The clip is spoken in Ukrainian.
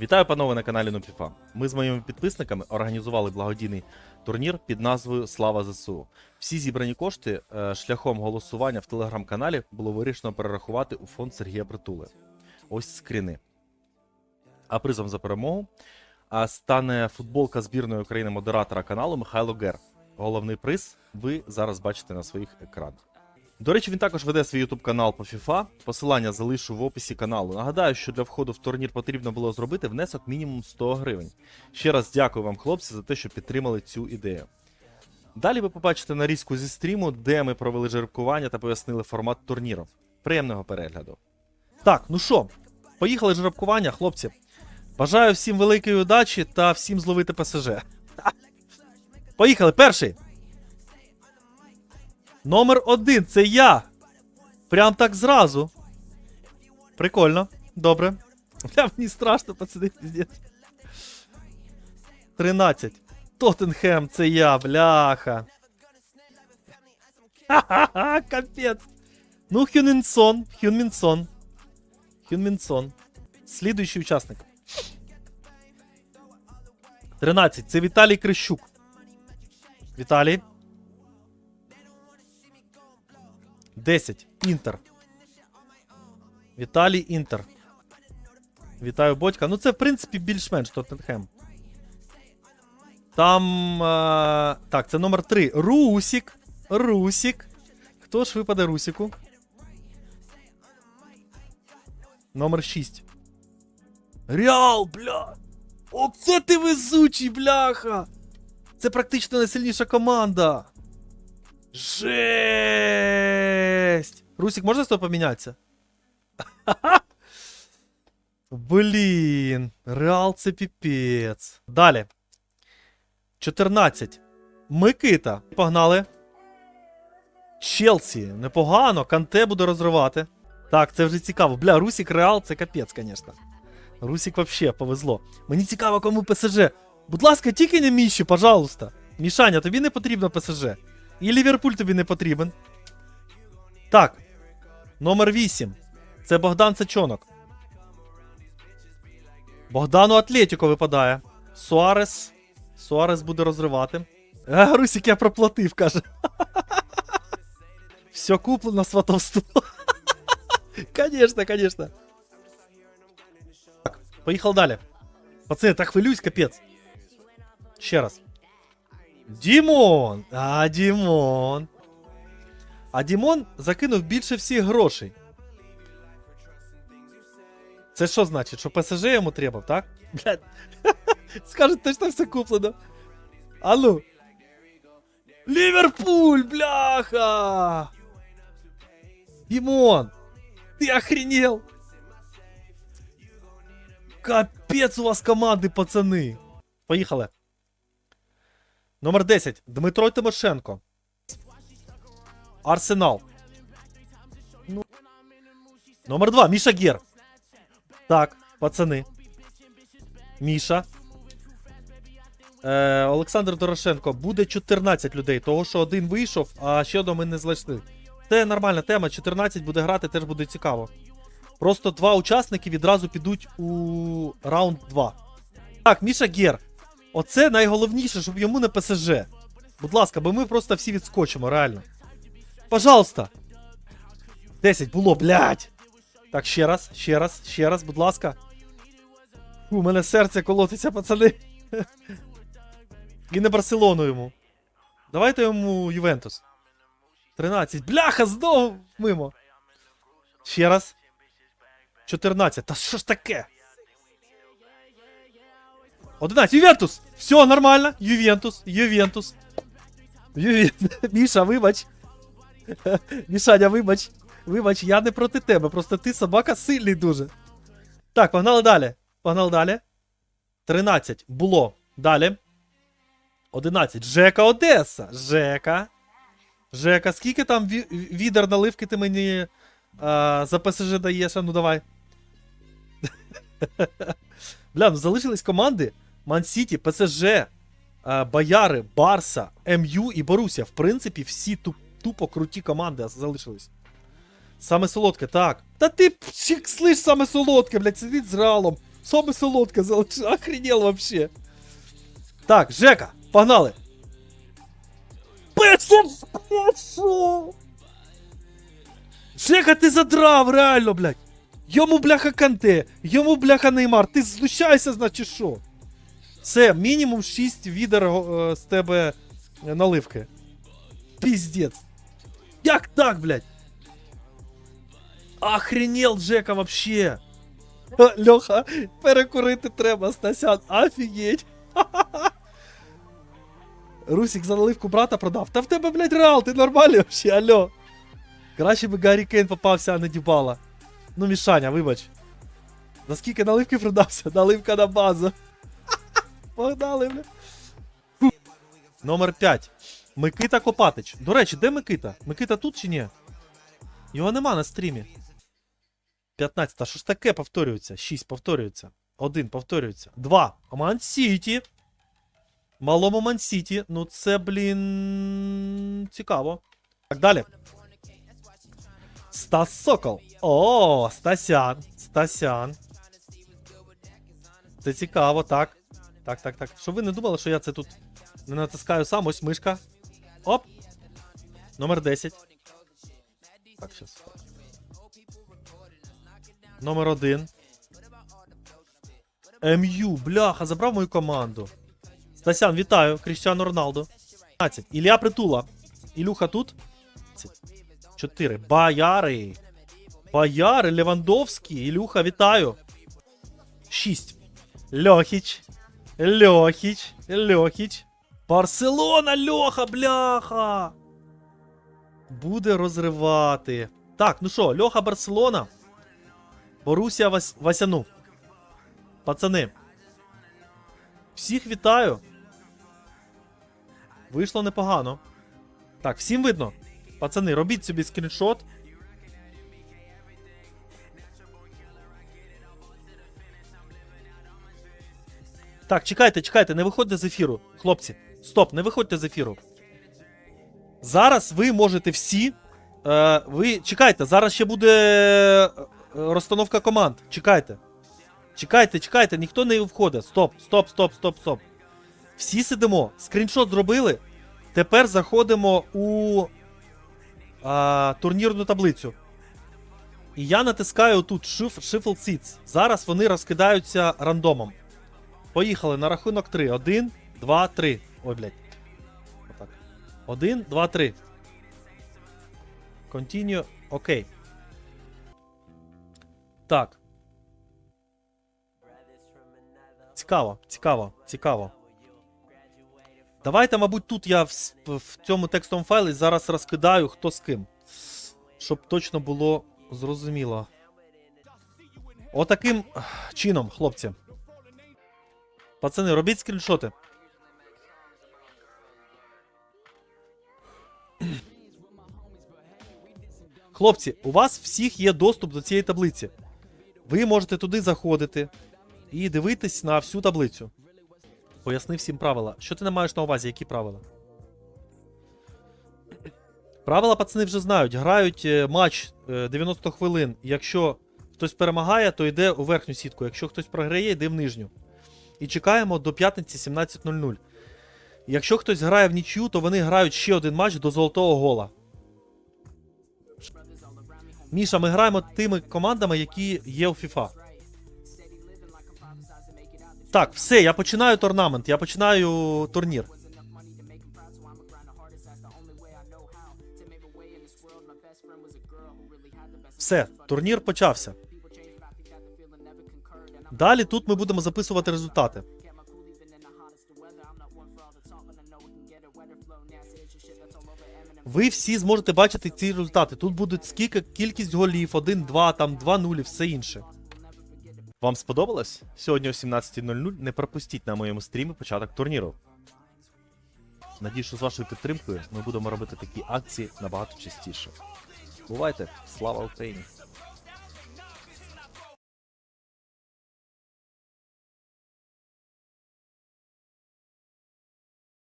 Вітаю, панове, на каналі Нупіфа. Ми з моїми підписниками організували благодійний турнір під назвою Слава ЗСУ. Всі зібрані кошти е, шляхом голосування в телеграм-каналі було вирішено перерахувати у фонд Сергія Притули. Ось скріни. А призом за перемогу стане футболка збірної України модератора каналу Михайло Гер. Головний приз ви зараз бачите на своїх екранах. До речі, він також веде свій YouTube канал по FIFA. Посилання залишу в описі каналу. Нагадаю, що для входу в турнір потрібно було зробити внесок мінімум 100 гривень. Ще раз дякую вам, хлопці, за те, що підтримали цю ідею. Далі ви побачите нарізку зі стріму, де ми провели жеребкування та пояснили формат турніру. Приємного перегляду. Так, ну що, поїхали жеребкування, хлопці. Бажаю всім великої удачі та всім зловити ПСЖ. Поїхали, перший. Номер один, це я. Прям так зразу. Прикольно. Добре. Бля, мені страшно, пацани, піздець. 13. Тоттенхем, це я, бляха. Ха-ха-ха, капець. Ну, Хюнмінсон, Хюнмінсон. Хюнмінсон. Слідуючий учасник. 13. Це Віталій Крищук. Віталій. 10. Інтер. Віталій Інтер. Вітаю Бодька. Ну, це, в принципі, більш-менш Тоттенхем. Там. Е... Так, це номер 3. Русік. Русік. Хто ж випаде Русіку? Номер 6. Реал, бля! Оце ти везучий, бляха! Це практично найсильніша команда. Жесть! Русик, можна з тобою помінятися? Блін, Реал це піпець. Далі. 14. Микита. Погнали. Челсі. Непогано. Канте буде розривати. Так, це вже цікаво. Бля, Русик Реал це капець, звісно. Русик вообще повезло. Мені цікаво, кому ПСЖ. Будь ласка, тільки не Міші, пожалуйста. Мішаня, тобі не потрібно ПСЖ. І Ліверпуль тобі не потрібен. Так. Номер 8. Це Богдан Сачонок. Богдану Атлетіко випадає. Суарес. Суарес буде розривати. А, Русик, я проплатив, каже. Все куплено сватовство. Конечно, конечно. Так, поїхав далі. Пацани, так хвилююсь, капець. Ще раз. Дімон! А, Дімон. А Дімон закинув більше всіх грошей. Це що значить? Що ПСЖ йому треба, так? Блядь. Скажуть, точно все куплено. А ну. Ліверпуль, бляха! Дімон! Ти охренел! Капець у вас команди, пацани! Поїхали. Номер 10. Дмитро Тимошенко. Арсенал. Номер 2. Міша Гер. Так, пацани. Міша. Е, Олександр Дорошенко. Буде 14 людей, того що один вийшов, а ще одного ми не знайшли. Це нормальна тема. 14 буде грати, теж буде цікаво. Просто два учасники відразу підуть у раунд 2. Так, Міша Гер. Оце найголовніше, щоб йому не ПСЖ. Будь ласка, бо ми просто всі відскочимо, реально. Пожалуйста. 10 було, блядь. Так, ще раз, ще раз, ще раз, будь ласка. У мене серце колотиться, пацани. І не Барселону йому. Давайте йому Ювентус. 13. Бляха, знову мимо. Ще раз. 14. Та що ж таке? 11. Ювентус! Все нормально. Ювентус, Ювентус. Ювентус. Міша, вибач. Мішаня, вибач. Вибач, я не проти тебе, просто ти собака сильний дуже. Так, погнали далі. Погнали далі. 13. Було. Далі. 11. Жека Одеса. Жека. Жека, скільки там відер наливки ти мені а, за ПСЖ даєш? А ну давай. Бля, ну залишились команди Ман-Сіті, ПСЖ, Бояри, Барса, МЮ і Борусія. В принципі, всі туп, тупо круті команди залишились. Саме солодке, так. Та ти слиш саме солодке, блядь, сидить з Реалом. Саме солодке залишив. Охренел вообще. Так, Жека, погнали. Песо! Жека, ти задрав, реально, блядь. Йому бляха Канте, йому бляха Неймар. Ти знущайся, значить що? Це мінімум 6 відер е, з тебе е, наливки. Піздець. Як так, блядь? Охренел Жека вообще. Ха, Льоха, перекурити треба, Стасян. Офігеть. Русик за наливку брата продав. Та в тебе, блядь, реал, ти нормальний вообще, алло. Краще би Гаррі Кейн попався, а не Дібала. Ну, Мішаня, вибач. За скільки наливки продався? Наливка на базу. Погнали, бля. Номер 5. Микита Копатич. До речі, де Микита? Микита тут чи ні? Його нема на стрімі. 15. Та що ж таке повторюється? 6 повторюється. 1 повторюється. 2. Ман-Сіті. Малому Ман-Сіті. Ну це, блін. Цікаво. Так, далі. Стас Сокол. О, Стасян. Стасян. Це цікаво, так. Так, так, так. Щоб ви не думали, що я це тут не натискаю сам, ось мишка. Оп. Номер 10. Так, щас. Номер 1. МЮ, бляха, забрав мою команду. Стасян, вітаю. Кріштіану Роналду. 15. Ілля Притула. Ілюха тут. 4. Бояри. Бояри, Левандовський. Ілюха, вітаю. 6. Льохіч. Льохіч. Льохіч. Барселона, Льоха, бляха. Буде розривати. Так, ну що, Льоха Барселона. Борусія Вас... Васяну. Пацани. Всіх вітаю. Вийшло непогано. Так, всім видно. Пацани, робіть собі скріншот. Так, чекайте, чекайте, не виходьте з ефіру. Хлопці, стоп, не виходьте з ефіру. Зараз ви можете всі. Е, ви чекайте, зараз ще буде е, розстановка команд. Чекайте. Чекайте, чекайте, ніхто не входить. Стоп, стоп, стоп, стоп, стоп. Всі сидимо. Скріншот зробили. Тепер заходимо у а, турнірну таблицю. І я натискаю тут Shuffle Seats. Зараз вони розкидаються рандомом. Поїхали на рахунок 3. 1, 2, 3. Ой, блядь. Отак. 1, 2, 3. Continue. Окей. Так. Цікаво, цікаво, цікаво. Давайте, мабуть, тут я в, в цьому текстовому файлі зараз розкидаю хто з ким. Щоб точно було зрозуміло. Отаким чином, хлопці. Пацани, робіть скріншоти. Хлопці, у вас всіх є доступ до цієї таблиці. Ви можете туди заходити і дивитись на всю таблицю. Поясни всім правила. Що ти не маєш на увазі, які правила? Правила пацани вже знають. Грають е, матч е, 90 хвилин. Якщо хтось перемагає, то йде у верхню сітку. Якщо хтось програє, йде в нижню. І чекаємо до п'ятниці 17.00. Якщо хтось грає в нічю, то вони грають ще один матч до золотого гола. Міша, ми граємо тими командами, які є у FIFA. Так, все, я починаю торнамент, я починаю турнір. Все, турнір почався. Далі тут ми будемо записувати результати. Ви всі зможете бачити ці результати. Тут будуть скільки кількість голів, 1, 2, там 2 нулі, все інше. Вам сподобалось? Сьогодні о 17.00 не пропустіть на моєму стрімі початок турніру. Надію, що з вашою підтримкою ми будемо робити такі акції набагато частіше. Бувайте! Слава Україні!